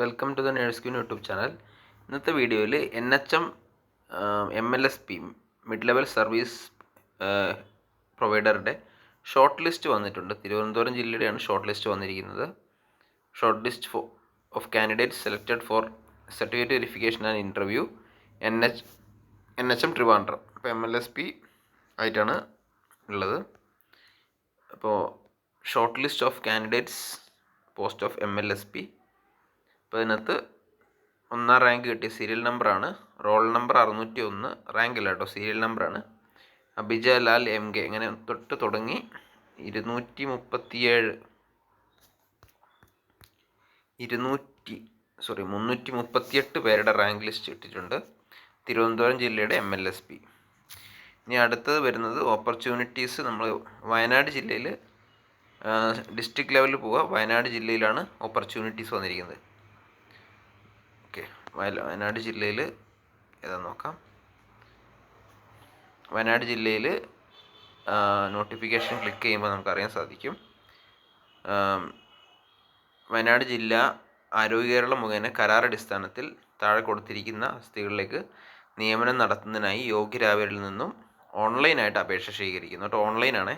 Welcome to the nurse queen YouTube channel ഇന്നത്തെ വീഡിയോയിൽ N H M M L S P mid level service പ്രൊവൈഡറുടെ short list വന്നിട്ടുണ്ട്. തിരുവനന്തപുരം ജില്ലയുടെയാണ് short list വന്നിരിക്കുന്നത്. Short list for of candidates selected for certificate verification and interview N H N H M Trivandrum അപ്പോൾ M L S P ആയിട്ടാണ് ഉള്ളത്. അപ്പോൾ short list of candidates post of M L S P അപ്പോൾ ഇതിനകത്ത് ഒന്നാം rank കിട്ടിയ serial നമ്പറാണ് roll number അറുന്നൂറ്റി ഒന്ന് റാങ്ക് അല്ല കേട്ടോ സീരിയൽ നമ്പറാണ് അഭിജ ലാൽ എം കെ ഇങ്ങനെ തൊട്ട് തുടങ്ങി ഇരുന്നൂറ്റി മുപ്പത്തിയേഴ് ഇരുന്നൂറ്റി സോറി മുന്നൂറ്റി മുപ്പത്തിയെട്ട് പേരുടെ റാങ്ക് ലിസ്റ്റ് ഇട്ടിട്ടുണ്ട് തിരുവനന്തപുരം ജില്ലയുടെ എം എൽ എസ് പി ഇനി അടുത്തത് വരുന്നത് ഓപ്പർച്യൂണിറ്റീസ് നമ്മൾ വയനാട് ജില്ലയിൽ ഡിസ്ട്രിക്ട് ലെവലിൽ പോവുക വയനാട് ജില്ലയിലാണ് ഓപ്പർച്യൂണിറ്റീസ് വന്നിരിക്കുന്നത്. ഓക്കെ. വയനാട് ജില്ലയിൽ ഏതാ നോക്കാം. വയനാട് ജില്ലയിൽ നോട്ടിഫിക്കേഷൻ ക്ലിക്ക് ചെയ്യുമ്പോൾ നമുക്കറിയാൻ സാധിക്കും. വയനാട് ജില്ല ആരോഗ്യ കേരളം മുഖേന കരാറടിസ്ഥാനത്തിൽ താഴെ കൊടുത്തിരിക്കുന്ന അവസ്ഥകളിലേക്ക് നിയമനം നടത്തുന്നതിനായി യോഗ്യരായവരിൽ നിന്നും ഓൺലൈനായിട്ട് അപേക്ഷ സ്വീകരിക്കുന്നു കേട്ടോ ഓൺലൈനാണ്.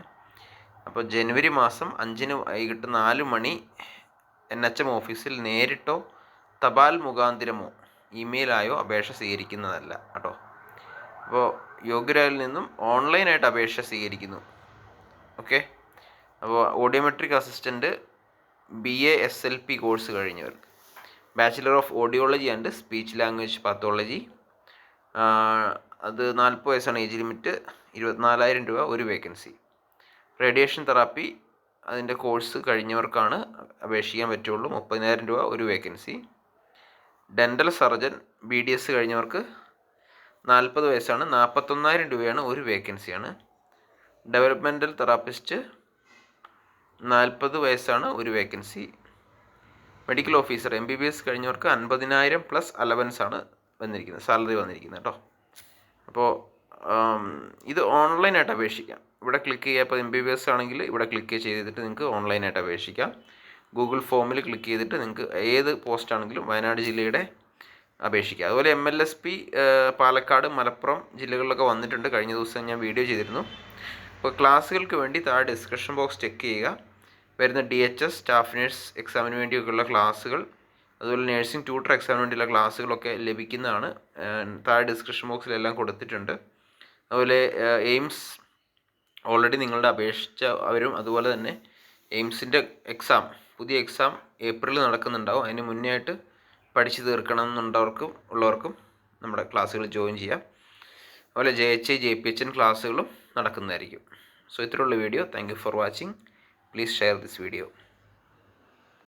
അപ്പോൾ ജനുവരി മാസം അഞ്ചിന് വൈകിട്ട് നാല് മണി എൻ എച്ച് എം ഓഫീസിൽ നേരിട്ടോ തപാൽ മുഖാന്തിരമോ ഇമെയിലായോ അപേക്ഷ സ്വീകരിക്കുന്നതല്ല കേട്ടോ. അപ്പോൾ യോഗ്യരായിൽ നിന്നും ഓൺലൈനായിട്ട് അപേക്ഷ സ്വീകരിക്കുന്നു. ഓക്കെ? അപ്പോൾ audiometric assistant B A S L P course കഴിഞ്ഞവർക്ക്. Bachelor of audiology and speech language pathology. അത് നാൽപ്പത് വയസ്സാണ് ഏജ് ലിമിറ്റ് ഇരുപത്തിനാലായിരം രൂപ ഒരു വേക്കൻസി. റേഡിയേഷൻ തെറാപ്പി അതിന്റെ കോഴ്സ് കഴിഞ്ഞവർക്കാണ് അപേക്ഷിക്കാൻ പറ്റുള്ളൂ മുപ്പതിനായിരം രൂപ ഒരു vacancy. Dental surgeon B D S കഴിഞ്ഞവർക്ക് നാൽപ്പത് വയസ്സാണ്. നാൽപ്പത്തൊന്നായിരം രൂപയാണ് ഒരു വേക്കൻസിയാണ് ഡെവലപ്മെന്റൽ തെറാപ്പിസ്റ്റ് നാൽപ്പത് വയസ്സാണ് ഒരു vacancy medical officer M B B S കഴിഞ്ഞവർക്ക് അൻപതിനായിരം പ്ലസ് അലവൻസ് ആണ് വന്നിരിക്കുന്നത് സാലറി വന്നിരിക്കുന്നത് കേട്ടോ. അപ്പോൾ ഇത് ഓൺലൈനായിട്ട് അപേക്ഷിക്കാം. ഇവിടെ ക്ലിക്ക് ചെയ്യുക ഇപ്പോൾ എം ബി ബി എസ് ആണെങ്കിൽ ഇവിടെ ക്ലിക്ക് ചെയ്തിട്ട് നിങ്ങൾക്ക് ഓൺലൈനായിട്ട് അപേക്ഷിക്കാം. ഗൂഗിൾ ഫോമിൽ ക്ലിക്ക് ചെയ്തിട്ട് നിങ്ങൾക്ക് ഏത് പോസ്റ്റ് ആണെങ്കിലും വയനാട് ജില്ലയുടെ അപേക്ഷിക്കുക അതുപോലെ M L S P Palakkad Malappuram ജില്ലകളിലൊക്കെ വന്നിട്ടുണ്ട്. കഴിഞ്ഞ ദിവസം ഞാൻ വീഡിയോ ചെയ്തിരുന്നു. അപ്പോൾ ക്ലാസ്സുകൾക്ക് വേണ്ടി താഴെ ഡിസ്ക്രിപ്ഷൻ ബോക്സ് ചെക്ക് ചെയ്യുക. വരുന്ന D H S staff nurse എക്സാമിന് വേണ്ടിയൊക്കെയുള്ള ക്ലാസ്സുകൾ. അതുപോലെ നേഴ്സിംഗ് ട്യൂട്ടർ എക്സാമിന് വേണ്ടിയുള്ള ക്ലാസ്സുകളൊക്കെ ലഭിക്കുന്നതാണ്. താഴെ ഡിസ്ക്രിപ്ഷൻ ബോക്സിലെല്ലാം കൊടുത്തിട്ടുണ്ട്. അതുപോലെ എയിംസ് ഓൾറെഡി നിങ്ങളുടെ അപേക്ഷിച്ച അവരും അതുപോലെ തന്നെ എയിംസിന്റെ എക്സാം. പുതിയ എക്സാം ഏപ്രിലിൽ നടക്കുന്നുണ്ടാവും. അതിന് മുന്നേ ആയിട്ട് പഠിച്ചു തീർക്കണം എന്നുള്ളവർക്കും ഉള്ളവർക്കും നമ്മുടെ ക്ലാസ്സുകൾ ജോയിൻ ചെയ്യാം. അതുപോലെ J H I J P H N ക്ലാസ്സുകളും നടക്കുന്നതായിരിക്കും സോ ഇത്രയുള്ള video thank you for watching please share this video